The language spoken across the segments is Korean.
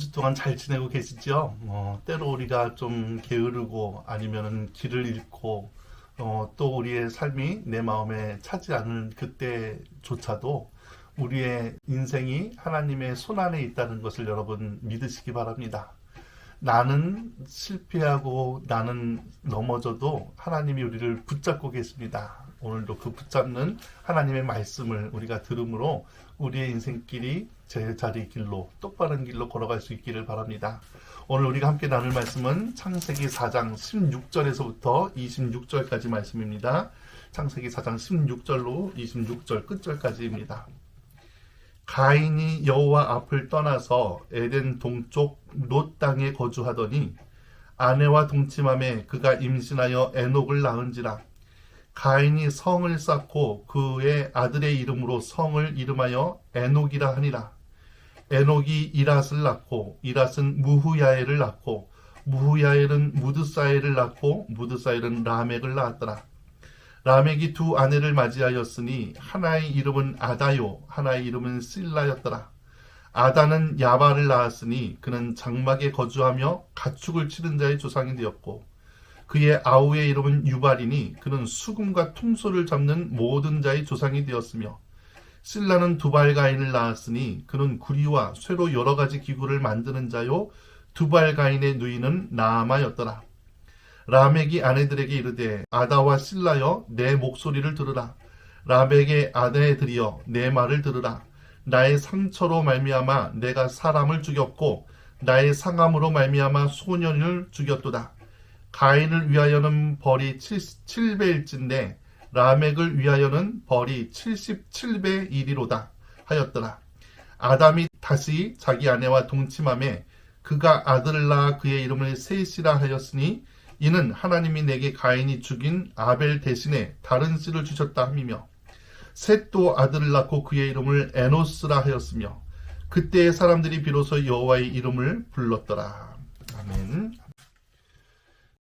주 동안 잘 지내고 계시죠? 어, 때로 우리가 좀 게으르고 아니면은 길을 잃고 어, 또 우리의 삶이 내 마음에 차지 않는 그때조차도 우리의 인생이 하나님의 손안에 있다는 것을 여러분 믿으시기 바랍니다. 나는 실패하고 나는 넘어져도 하나님이 우리를 붙잡고 계십니다. 오늘도 그 붙잡는 하나님의 말씀을 우리가 들음으로 우리의 인생길이 제자리 길로 똑바른 길로 걸어갈 수 있기를 바랍니다. 오늘 우리가 함께 나눌 말씀은 창세기 4장 16절에서부터 26절까지 말씀입니다. 창세기 4장 16절로 26절 끝절까지입니다. 가인이 여호와 앞을 떠나서 에덴 동쪽 롯 땅에 거주하더니 아내와 동침함에 그가 임신하여 에녹을 낳은지라. 가인이 성을 쌓고 그의 아들의 이름으로 성을 이름하여 에녹이라 하니라. 에녹이 이랏을 낳고 이랏은 무후야엘을 낳고 무후야엘은 무드사엘을 낳고 무드사엘은 라멕을 낳았더라 라멕이 두 아내를 맞이하였으니 하나의 이름은 아다요 하나의 이름은 실라였더라. 아다는 야바를 낳았으니 그는 장막에 거주하며 가축을 치는 자의 조상이 되었고 그의 아우의 이름은 유발이니 그는 수금과 퉁소를 잡는 모든 자의 조상이 되었으며 실라는 두발가인을 낳았으니 그는 구리와 쇠로 여러 가지 기구를 만드는 자요 두발가인의 누이는 나아마였더라. 라멕이 아내들에게 이르되 아다와 실라여 내 목소리를 들으라. 라멕의 아내들이여 내 말을 들으라. 나의 상처로 말미암아 내가 사람을 죽였고 나의 상함으로 말미암아 소년을 죽였도다. 가인을 위하여는 벌이 7배일진데 라멕을 위하여는 벌이 77배 일이로다 하였더라. 아담이 다시 자기 아내와 동침함에 그가 아들을 낳아 그의 이름을 셋이라 하였으니 이는 하나님이 내게 가인이 죽인 아벨 대신에 다른 씨를 주셨다 함이며 셋도 아들을 낳고 그의 이름을 에노스라 하였으며 그때의 사람들이 비로소 여호와의 이름을 불렀더라. 아멘.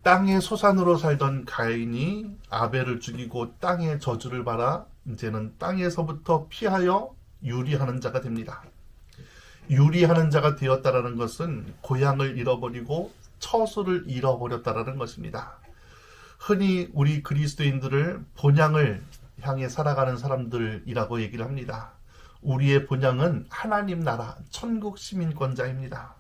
땅의 소산으로 살던 가인이 아벨을 죽이고 땅의 저주를 받아 이제는 땅에서부터 피하여 유리하는 자가 됩니다. 유리하는 자가 되었다라는 것은 고향을 잃어버리고 처소를 잃어버렸다라는 것입니다. 흔히 우리 그리스도인들을 본향을 향해 살아가는 사람들이라고 얘기를 합니다. 우리의 본향은 하나님 나라 천국 시민권자입니다.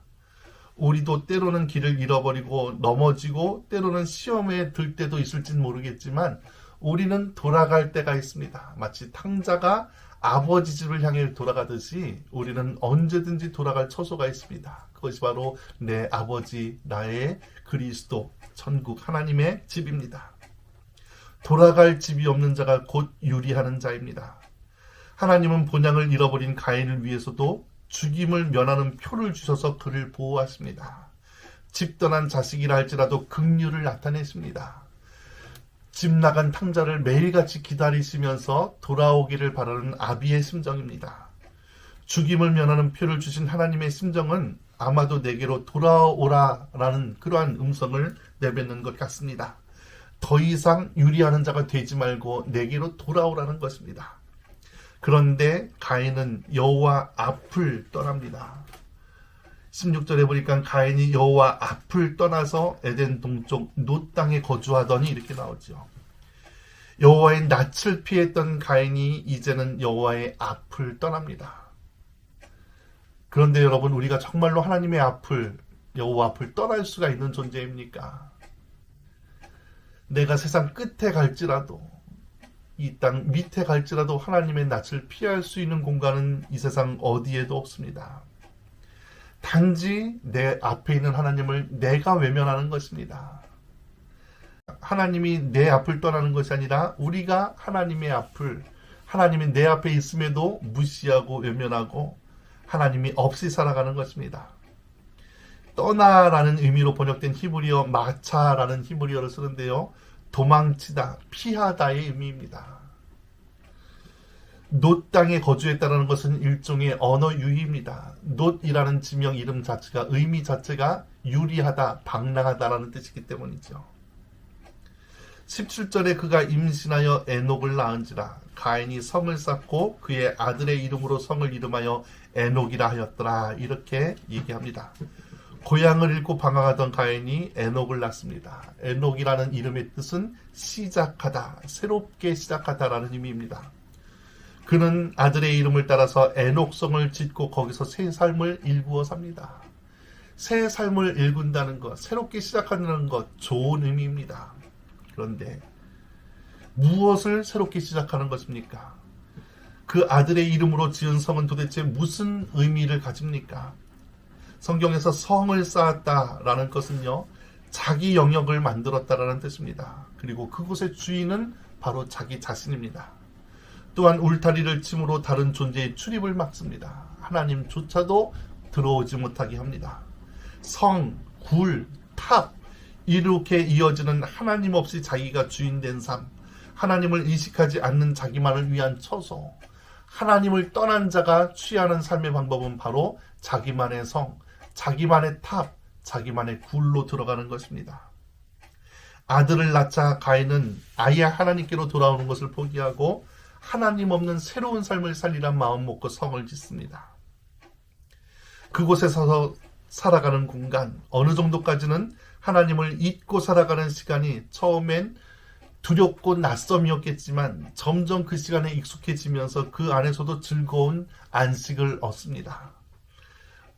우리도 때로는 길을 잃어버리고 넘어지고 때로는 시험에 들 때도 있을진 모르겠지만 우리는 돌아갈 때가 있습니다. 마치 탕자가 아버지 집을 향해 돌아가듯이 우리는 언제든지 돌아갈 처소가 있습니다. 그것이 바로 내 아버지, 나의 그리스도, 천국, 하나님의 집입니다. 돌아갈 집이 없는 자가 곧 유리하는 자입니다. 하나님은 본향을 잃어버린 가인을 위해서도 죽임을 면하는 표를 주셔서 그를 보호하십니다. 집 떠난 자식이라 할지라도 긍휼을 나타내십니다. 집 나간 탕자를 매일같이 기다리시면서 돌아오기를 바라는 아비의 심정입니다. 죽임을 면하는 표를 주신 하나님의 심정은 아마도 내게로 돌아오라라는 그러한 음성을 내뱉는 것 같습니다. 더 이상 유리하는 자가 되지 말고 내게로 돌아오라는 것입니다. 그런데 가인은 여호와 앞을 떠납니다. 16절에 보니까 가인이 여호와 앞을 떠나서 에덴 동쪽 노 땅에 거주하더니 이렇게 나오죠. 여호와의 낯을 피했던 가인이 이제는 여호와의 앞을 떠납니다. 그런데 여러분 우리가 정말로 하나님의 앞을 여호와 앞을 떠날 수가 있는 존재입니까? 내가 세상 끝에 갈지라도 이 땅 밑에 갈지라도 하나님의 낯을 피할 수 있는 공간은 이 세상 어디에도 없습니다. 단지 내 앞에 있는 하나님을 내가 외면하는 것입니다. 하나님이 내 앞을 떠나는 것이 아니라 우리가 하나님의 앞을 하나님이 내 앞에 있음에도 무시하고 외면하고 하나님이 없이 살아가는 것입니다. 떠나라는 의미로 번역된 히브리어 마차라는 히브리어를 쓰는데요. 도망치다, 피하다의 의미입니다. 놋 땅에 거주했다는 것은 일종의 언어 유희입니다. 놋이라는 지명 이름 자체가 의미 자체가 유리하다, 방랑하다라는 뜻이기 때문이죠. 17절에 그가 임신하여 에녹을 낳은지라 가인이 성을 쌓고 그의 아들의 이름으로 성을 이름하여 에녹이라 하였더라 이렇게 얘기합니다. 고향을 잃고 방황하던 가인이 에녹을 낳습니다. 에녹이라는 이름의 뜻은 시작하다, 새롭게 시작하다라는 의미입니다. 그는 아들의 이름을 따라서 에녹성을 짓고 거기서 새 삶을 일구어 삽니다. 새 삶을 일군다는 것, 새롭게 시작하는 것, 좋은 의미입니다. 그런데 무엇을 새롭게 시작하는 것입니까? 그 아들의 이름으로 지은 성은 도대체 무슨 의미를 가집니까? 성경에서 성을 쌓았다라는 것은요, 자기 영역을 만들었다라는 뜻입니다. 그리고 그곳의 주인은 바로 자기 자신입니다. 또한 울타리를 침으로 다른 존재의 출입을 막습니다. 하나님조차도 들어오지 못하게 합니다. 성, 굴, 탑, 이렇게 이어지는 하나님 없이 자기가 주인된 삶, 하나님을 의식하지 않는 자기만을 위한 처소, 하나님을 떠난 자가 취하는 삶의 방법은 바로 자기만의 성, 자기만의 탑, 자기만의 굴로 들어가는 것입니다. 아들을 낳자 가인은 아예 하나님께로 돌아오는 것을 포기하고 하나님 없는 새로운 삶을 살리란 마음 먹고 성을 짓습니다. 그곳에서 살아가는 공간, 어느 정도까지는 하나님을 잊고 살아가는 시간이 처음엔 두렵고 낯섦이었겠지만 점점 그 시간에 익숙해지면서 그 안에서도 즐거운 안식을 얻습니다.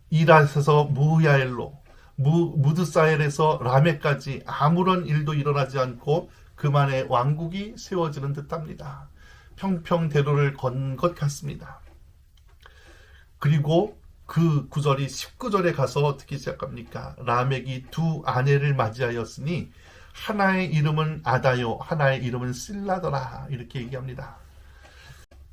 이라에서 무야엘로, 무, 무드사엘에서 라메까지 아무런 일도 일어나지 않고 그만의 왕국이 세워지는 듯합니다. 평평대로를 건 것 같습니다. 그리고 그 구절이 19절에 가서 어떻게 시작합니까? 라멕이 두 아내를 맞이하였으니 하나의 이름은 아다요, 하나의 이름은 실라더라. 이렇게 얘기합니다.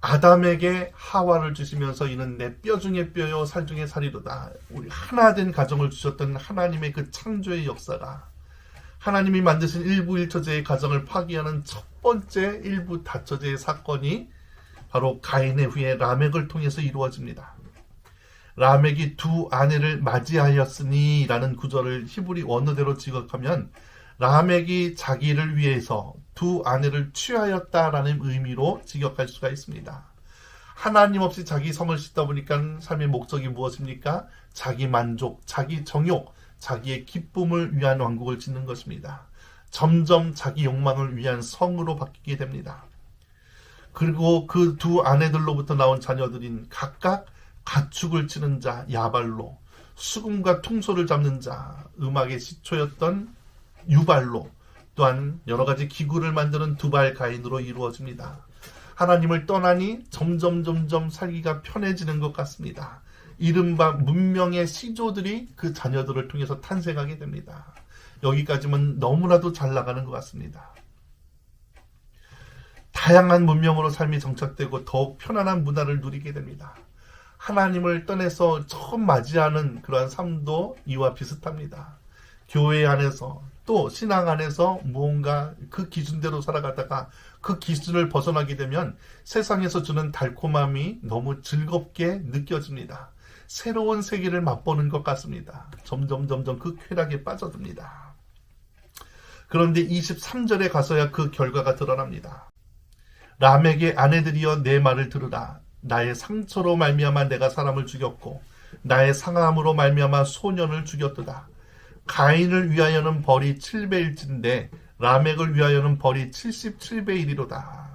아담에게 하와를 주시면서 이는 내 뼈 중에 뼈요, 살 중에 살이로다. 우리 하나 된 가정을 주셨던 하나님의 그 창조의 역사가 하나님이 만드신 일부 일처제의 가정을 파기하는 첫 번째 일부 다처제의 사건이 바로 가인의 후에 라멕을 통해서 이루어집니다. 라멕이 두 아내를 맞이하였으니 라는 구절을 히브리 원어대로 지각하면 라멕이 자기를 위해서 두 아내를 취하였다라는 의미로 직역할 수가 있습니다. 하나님 없이 자기 성을 싣다 보니까 삶의 목적이 무엇입니까? 자기 만족, 자기 정욕, 자기의 기쁨을 위한 왕국을 짓는 것입니다. 점점 자기 욕망을 위한 성으로 바뀌게 됩니다. 그리고 그 두 아내들로부터 나온 자녀들인 각각 가축을 치는 자 야발로, 수금과 퉁소를 잡는 자 음악의 시초였던 유발로, 또한 여러 가지 기구를 만드는 두발 가인으로 이루어집니다. 하나님을 떠나니 점점 점점 살기가 편해지는 것 같습니다. 이른바 문명의 시조들이 그 자녀들을 통해서 탄생하게 됩니다. 여기까지는 너무나도 잘 나가는 것 같습니다. 다양한 문명으로 삶이 정착되고 더욱 편안한 문화를 누리게 됩니다. 하나님을 떠나서 처음 맞이하는 그러한 삶도 이와 비슷합니다. 교회 안에서 또 신앙 안에서 무언가 그 기준대로 살아가다가 그 기준을 벗어나게 되면 세상에서 주는 달콤함이 너무 즐겁게 느껴집니다. 새로운 세계를 맛보는 것 같습니다. 점점 점점 그 쾌락에 빠져듭니다. 그런데 23절에 가서야 그 결과가 드러납니다. 람에게 아내들이여 내 말을 들으라. 나의 상처로 말미암아 내가 사람을 죽였고 나의 상함으로 말미암아 소년을 죽였도다. 가인을 위하여는 벌이 7배일진데 라멕을 위하여는 벌이 77배이리로다.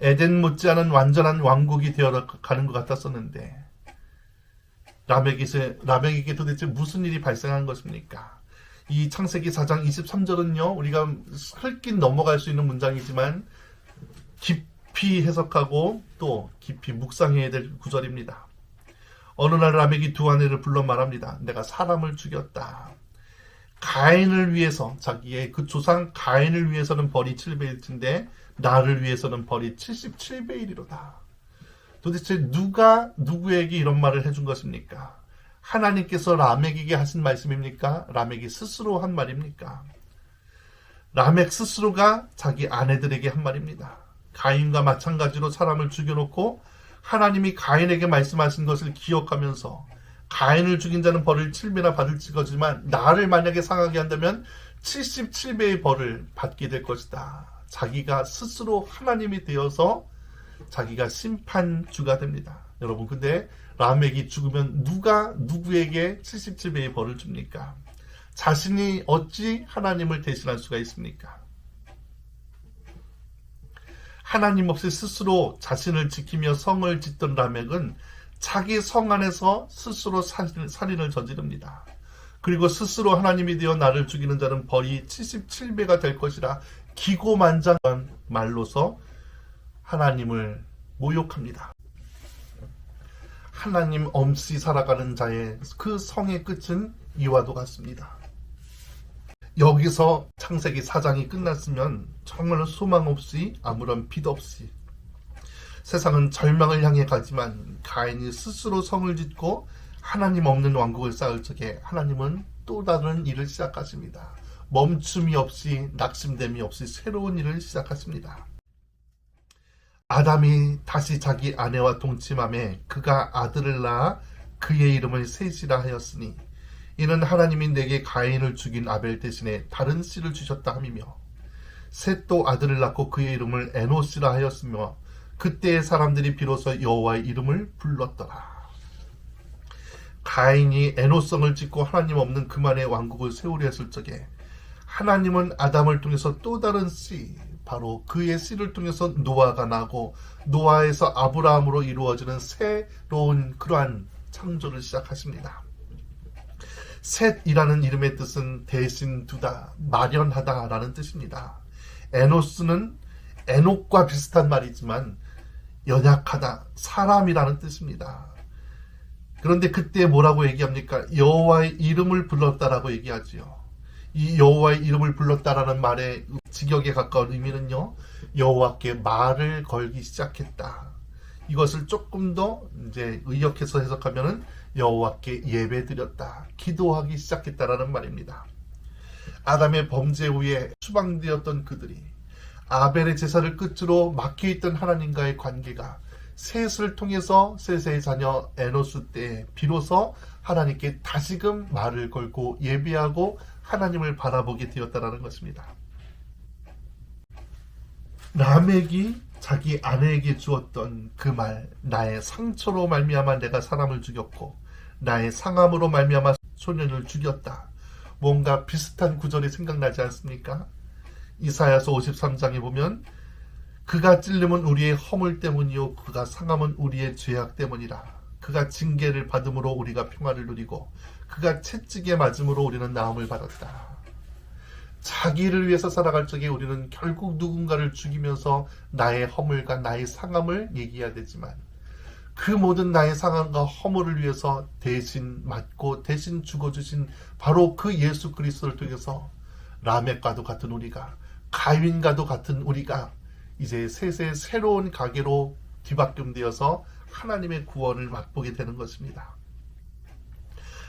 에덴 못지않은 완전한 왕국이 되어 가는 것 같았었는데 라멕에게, 라멕에게 도대체 무슨 일이 발생한 것입니까? 이 창세기 4장 23절은요, 우리가 흘긴 넘어갈 수 있는 문장이지만 깊이 해석하고 또 깊이 묵상해야 될 구절입니다. 어느 날 라멕이 두 아내를 불러 말합니다. 내가 사람을 죽였다. 가인을 위해서 자기의 그 조상 가인을 위해서는 벌이 7배일텐데 나를 위해서는 벌이 77배이리로다. 도대체 누가 누구에게 이런 말을 해준 것입니까? 하나님께서 라멕에게 하신 말씀입니까? 라멕이 스스로 한 말입니까? 라멕 스스로가 자기 아내들에게 한 말입니다. 가인과 마찬가지로 사람을 죽여놓고 하나님이 가인에게 말씀하신 것을 기억하면서 가인을 죽인 자는 벌을 7배나 받을 거지만 나를 만약에 상하게 한다면 77배의 벌을 받게 될 것이다. 자기가 스스로 하나님이 되어서 자기가 심판주가 됩니다. 여러분, 근데 라멕이 죽으면 누가 누구에게 77배의 벌을 줍니까? 자신이 어찌 하나님을 대신할 수가 있습니까? 하나님 없이 스스로 자신을 지키며 성을 짓던 라멕은 자기 성 안에서 스스로 살인, 살인을 저지릅니다. 그리고 스스로 하나님이 되어 나를 죽이는 자는 벌이 77배가 될 것이라 기고만장한 말로서 하나님을 모욕합니다. 하나님 없이 살아가는 자의 그 성의 끝은 이와도 같습니다. 여기서 창세기 4장이 끝났으면 정말 소망 없이 아무런 빛 없이 세상은 절망을 향해 가지만 가인이 스스로 성을 짓고 하나님 없는 왕국을 쌓을 적에 하나님은 또 다른 일을 시작하십니다. 멈춤이 없이 낙심됨이 없이 새로운 일을 시작하십니다. 아담이 다시 자기 아내와 동침함에 그가 아들을 낳아 그의 이름을 셋이라 하였으니 이는 하나님이 내게 가인을 죽인 아벨 대신에 다른 씨를 주셨다 함이며 셋도 아들을 낳고 그의 이름을 에노스라 하였으며 그때의 사람들이 비로소 여호와의 이름을 불렀더라. 가인이 에노성을 짓고 하나님 없는 그만의 왕국을 세우려 했을 적에 하나님은 아담을 통해서 또 다른 씨, 바로 그의 씨를 통해서 노아가 나고 노아에서 아브라함으로 이루어지는 새로운 그러한 창조를 시작하십니다. 셋이라는 이름의 뜻은 대신 두다, 마련하다라는 뜻입니다. 에노스는 에녹과 비슷한 말이지만 연약하다, 사람이라는 뜻입니다. 그런데 그때 뭐라고 얘기합니까? 여호와의 이름을 불렀다라고 얘기하지요. 이 여호와의 이름을 불렀다라는 말의 직역에 가까운 의미는요. 여호와께 말을 걸기 시작했다. 이것을 조금 더 이제 의역해서 해석하면은 여호와께 예배드렸다. 기도하기 시작했다라는 말입니다. 아담의 범죄 후에 추방되었던 그들이 아벨의 제사를 끝으로 막혀 있던 하나님과의 관계가 셋을 통해서 셋의 자녀 에노스 때 비로소 하나님께 다시금 말을 걸고 예배하고 하나님을 바라보게 되었다라는 것입니다. 라멕이 자기 아내에게 주었던 그 말, 나의 상처로 말미암아 내가 사람을 죽였고 나의 상함으로 말미암아 소년을 죽였다. 뭔가 비슷한 구절이 생각나지 않습니까? 이사야서 53장에 보면 그가 찔림은 우리의 허물 때문이요 그가 상함은 우리의 죄악 때문이라. 그가 징계를 받음으로 우리가 평화를 누리고 그가 채찍에 맞음으로 우리는 나음을 받았다. 자기를 위해서 살아갈 적에 우리는 결국 누군가를 죽이면서 나의 허물과 나의 상함을 얘기해야 되지만 그 모든 나의 상함과 허물을 위해서 대신 맞고 대신 죽어주신 바로 그 예수 그리스도를 통해서 라멕과도 같은 우리가 가윈과도 같은 우리가 이제 셋의 새로운 가게로 뒤바꿈되어서 하나님의 구원을 맛보게 되는 것입니다.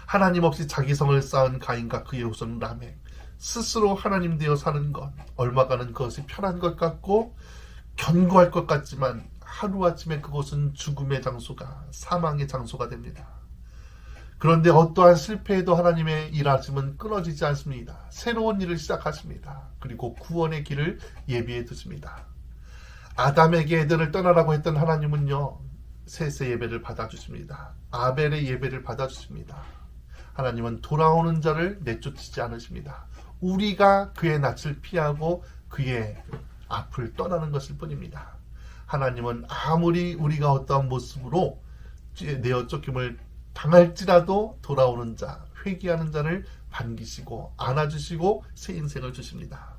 하나님 없이 자기 성을 쌓은 가인과 그의 후손 라멕 스스로 하나님 되어 사는 것 얼마 가는 그것이 편한 것 같고 견고할 것 같지만 하루아침에 그곳은 죽음의 장소가 사망의 장소가 됩니다. 그런데 어떠한 실패에도 하나님의 일하심은 끊어지지 않습니다. 새로운 일을 시작하십니다. 그리고 구원의 길을 예비해 두십니다. 아담에게 애들을 떠나라고 했던 하나님은요, 셋의 예배를 받아주십니다. 아벨의 예배를 받아주십니다. 하나님은 돌아오는 자를 내쫓지 않으십니다. 우리가 그의 낯을 피하고 그의 앞을 떠나는 것일 뿐입니다. 하나님은 아무리 우리가 어떠한 모습으로 내어 쫓김을 당할지라도 돌아오는 자, 회개하는 자를 반기시고 안아주시고 새 인생을 주십니다.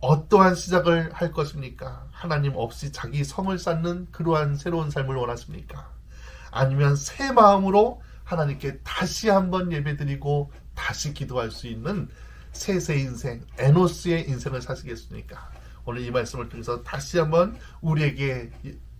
어떠한 시작을 할 것입니까? 하나님 없이 자기 성을 쌓는 그러한 새로운 삶을 원하십니까? 아니면 새 마음으로 하나님께 다시 한번 예배드리고 다시 기도할 수 있는 셋의 인생, 에노스의 인생을 사시겠습니까? 오늘 이 말씀을 통해서 다시 한번 우리에게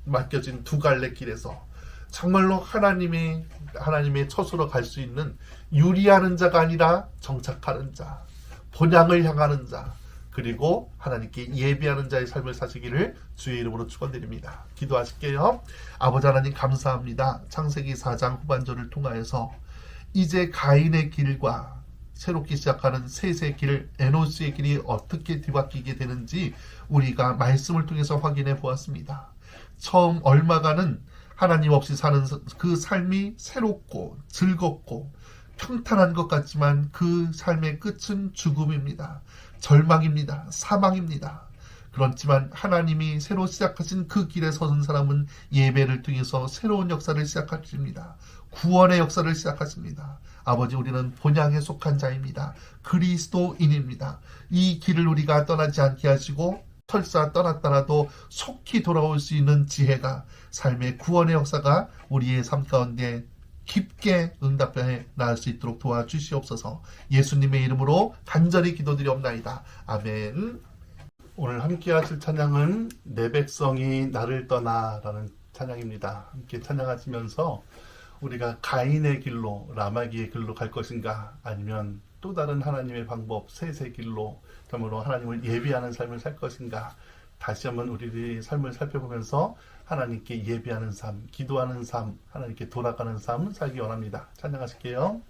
맡겨진 두 갈래 길에서 정말로 하나님이 하나님의 처소로 갈 수 있는 유리하는 자가 아니라 정착하는 자, 본향을 향하는 자, 그리고 하나님께 예비하는 자의 삶을 사시기를 주의 이름으로 축원드립니다. 기도하실게요. 아버지 하나님 감사합니다. 창세기 4장 후반절을 통하여서 이제 가인의 길과 새롭게 시작하는 셋의 길, 에노스의 길이 어떻게 뒤바뀌게 되는지 우리가 말씀을 통해서 확인해 보았습니다. 처음 얼마간은 하나님 없이 사는 그 삶이 새롭고 즐겁고 평탄한 것 같지만 그 삶의 끝은 죽음입니다. 절망입니다. 사망입니다. 그렇지만 하나님이 새로 시작하신 그 길에 서는 사람은 예배를 통해서 새로운 역사를 시작하십니다. 구원의 역사를 시작하십니다. 아버지 우리는 본향에 속한 자입니다. 그리스도인입니다. 이 길을 우리가 떠나지 않게 하시고 설사 떠났더라도 속히 돌아올 수 있는 지혜가 삶의 구원의 역사가 우리의 삶 가운데 깊게 응답해 나갈 수 있도록 도와주시옵소서 예수님의 이름으로 간절히 기도드리옵나이다. 아멘. 오늘 함께 하실 찬양은 내 백성이 나를 떠나라는 찬양입니다. 함께 찬양하시면서 우리가 가인의 길로 라마기의 길로 갈 것인가 아니면 또 다른 하나님의 방법 셋의 길로 그러므로 하나님을 예비하는 삶을 살 것인가 다시 한번 우리의 삶을 살펴보면서 하나님께 예비하는 삶, 기도하는 삶, 하나님께 돌아가는 삶 살기 원합니다. 찬양하실게요.